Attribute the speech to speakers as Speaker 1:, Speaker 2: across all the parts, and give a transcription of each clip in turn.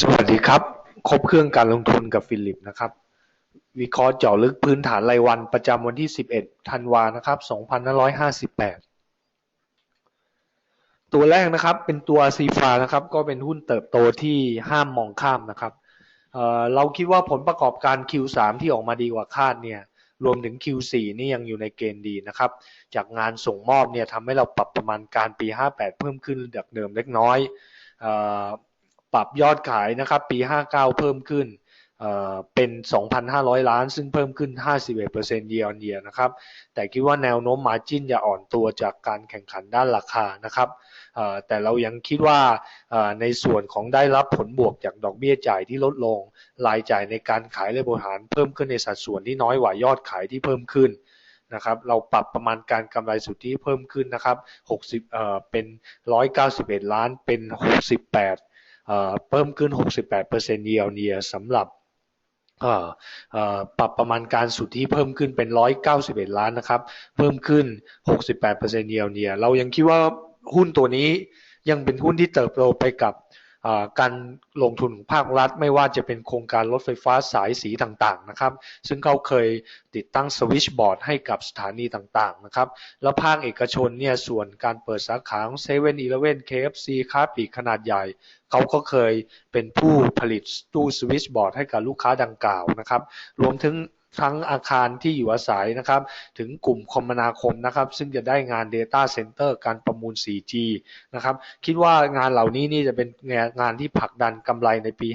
Speaker 1: สวัสดีครับ ครบเครื่องการลงทุนกับฟิลิปนะครับ วิเคราะห์เจาะลึกพื้นฐานรายวันประจำวันที่ 11 ธันวานะครับ 2558 ตัวแรกนะครับเป็นตัวซีฟานะครับ ก็เป็นหุ้นเติบโตที่ห้ามมองข้ามนะครับเเราคิดว่าผลประกอบการ Q3 ที่ออกมาดีกว่าคาดเนี่ย รวมถึง Q4 นี่ยังอยู่ในเกณฑ์ดีนะครับ จากงานส่งมอบเนี่ยทำให้เราปรับประมาณการปี 58 เพิ่มขึ้นจากเดิมเล็กน้อย ปรับยอดขายนะครับปี 59 เพิ่มขึ้นเป็น 2,500 ล้าน ซึ่งเพิ่มขึ้น 51% year on year นะครับ แต่คิดว่าแนวโน้ม margin จะอ่อนตัวจากการแข่งขันด้านราคานะครับ แต่เรายังคิดว่าในส่วนของได้รับผลบวกจากดอกเบี้ยจ่ายที่ลดลง รายจ่ายในการขายและบริหารเพิ่มขึ้นในสัดส่วนที่น้อยกว่ายอดขายที่เพิ่มขึ้นนะครับ เราปรับประมาณการกำไรสุทธิเพิ่มขึ้นนะครับ 60เอ่อเป็น 191 ล้าน เป็น 68 เพิ่มขึ้น 68% year on year สำหรับปรับประมาณการสุทธิเพิ่มขึ้นเป็น 191 ล้านนะครับ เพิ่มขึ้น 68% year on year เรายังคิดว่าหุ้นตัวนี้ยังเป็นหุ้นที่เติบโตไปกับ การลงทุนของภาครัฐ ไม่ว่าจะเป็นโครงการรถไฟฟ้าสายสีต่างๆนะครับซึ่งเขาเคยติดตั้งสวิชบอร์ดให้กับสถานีต่างๆนะครับแล้วภาคเอกชนเนี่ยส่วนการเปิดสาขาของเซเว่นอีเลเว่นเคฟซีค้าปลีกขนาดใหญ่เขาก็เคยเป็นผู้ผลิตตู้สวิชบอร์ดให้กับลูกค้าดังกล่าวนะครับ รวมถึง ทั้งอาคารที่อยู่อาศัยนะครับ ถึงกลุ่มคมนาคมนะครับ ซึ่งจะได้งาน Data Center การประมูล 4G นะครับ คิดว่างานเหล่านี้นี่จะเป็นงานที่ผลักดันกำไรในปี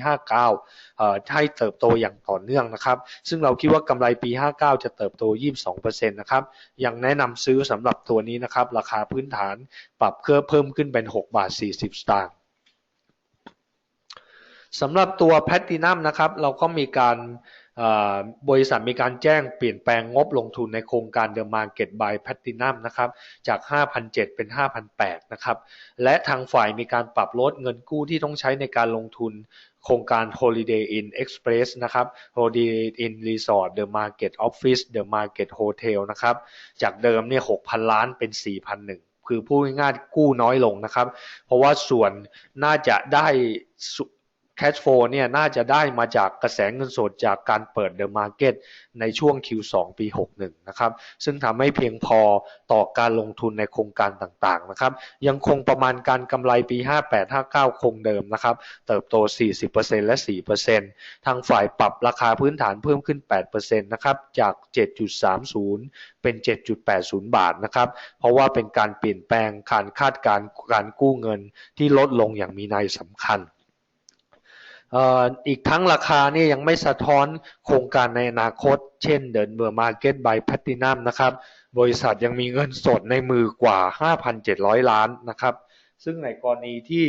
Speaker 1: 59ให้เติบโตอย่างต่อเนื่องนะครับ ซึ่งเราคิดว่ากำไรปี 59 จะเติบโต 22%นะครับ ยังแนะนำซื้อสำหรับตัวนี้นะครับ ราคาพื้นฐานปรับเพื่อเพิ่มขึ้นเป็น 6 บาท 40 สตางค์ สำหรับตัวแพตตินัมนะครับ เราก็มีการบริษัทมีการแจ้งเปลี่ยนแปลงงบลงทุนในโครงการ The Market by Platinum นะครับจาก 5,007 เป็น 5,008 นะครับ และทางฝ่ายมีการปรับลดเงินกู้ที่ต้องใช้ในการลงทุนโครงการ Holiday Inn Express นะครับ Holiday Inn Resort The Market Office The Market Hotel นะครับ จากเดิมเนี่ย 6,000 ล้านเป็น 4,001คือพูดง่ายๆกู้น้อยลงนะครับ เพราะว่าส่วนน่าจะได้ แคชโฟเนี่ยน่าจะได้มาจากกระแสเงินสดจากการเปิดเดอะมาร์เก็ตในช่วง Q2 ปี 61 นะครับ ซึ่งทำให้เพียงพอต่อการลงทุนในโครงการต่างๆ นะครับ ยังคงประมาณการกำไรปี 58-59 คงเดิมนะครับ เติบโต 40%และ 4%ทางฝ่ายปรับราคาพื้นฐานเพิ่มขึ้น 8%นะครับ จาก 7.30 เป็น 7.80 บาทนะครับ เพราะว่าเป็นการเปลี่ยนแปลงการคาดการการกู้เงินที่ลดลงอย่างมีนัยสำคัญ อีกทั้งราคานี่ยังไม่สะท้อนโครงการในอนาคต เช่นเดินเบอร์มาร์เก็ตบายแพตตินัมนะครับ บริษัทยังมีเงินสดในมือกว่า 5,700 ล้านนะครับ ซึ่งในกรณีที่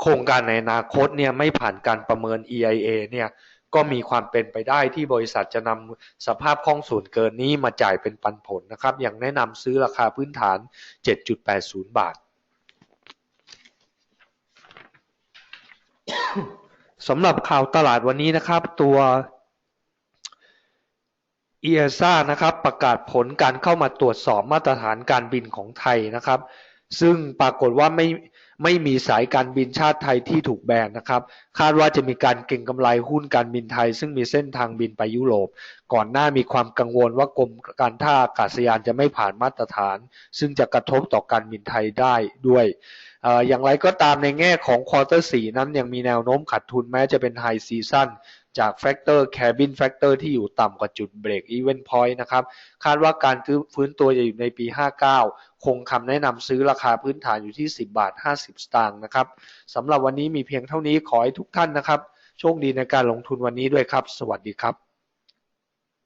Speaker 1: โครงการในอนาคตเนี่ยไม่ผ่านการประเมิน EIA เนี่ยก็มีความเป็นไปได้ที่บริษัทจะนำสภาพคล่องส่วนเกินนี้มาจ่ายเป็นปันผลนะครับ อย่างแนะนำซื้อราคาพื้นฐาน 7.80 บาท สำหรับข่าวตลาดวันนี้นะครับ ตัวเอเซ่านะครับ ประกาศผลการเข้ามาตรวจสอบมาตรฐานการบินของไทยนะครับ ซึ่งปรากฏว่าไม่ ไม่มีสายการบินชาติไทยที่ถูกแบนนะครับ คาดว่าจะมีการเก็งกำไรหุ้นการบินไทย ซึ่งมีเส้นทางบินไปยุโรป ก่อนหน้ามีความกังวลว่ากรมการท่าอากาศยานจะไม่ผ่านมาตรฐาน ซึ่งจะกระทบต่อการบินไทยได้ด้วยอย่างไรก็ตามในแง่ของควอเตอร์สีนั้นยังมีแนวโน้มขาดทุนแม้จะเป็นไฮซีซั่นจากแฟกเตอร์แคบินแฟกเตอร์ที่อยู่ต่ำกว่าจุดเบรกอีเวนต์พอยต์นะครับ คาดว่าการฟื้นตัวจะอยู่ในปี 59 คงคำแนะนำซื้อราคาพื้นฐานอยู่ที่ 10 บาท 50 สตางค์นะครับสำหรับวันนี้มีเพียงเท่านี้ขอให้ทุกท่านนะครับ โชคดีในการลงทุนวันนี้ด้วยครับ สวัสดีครับ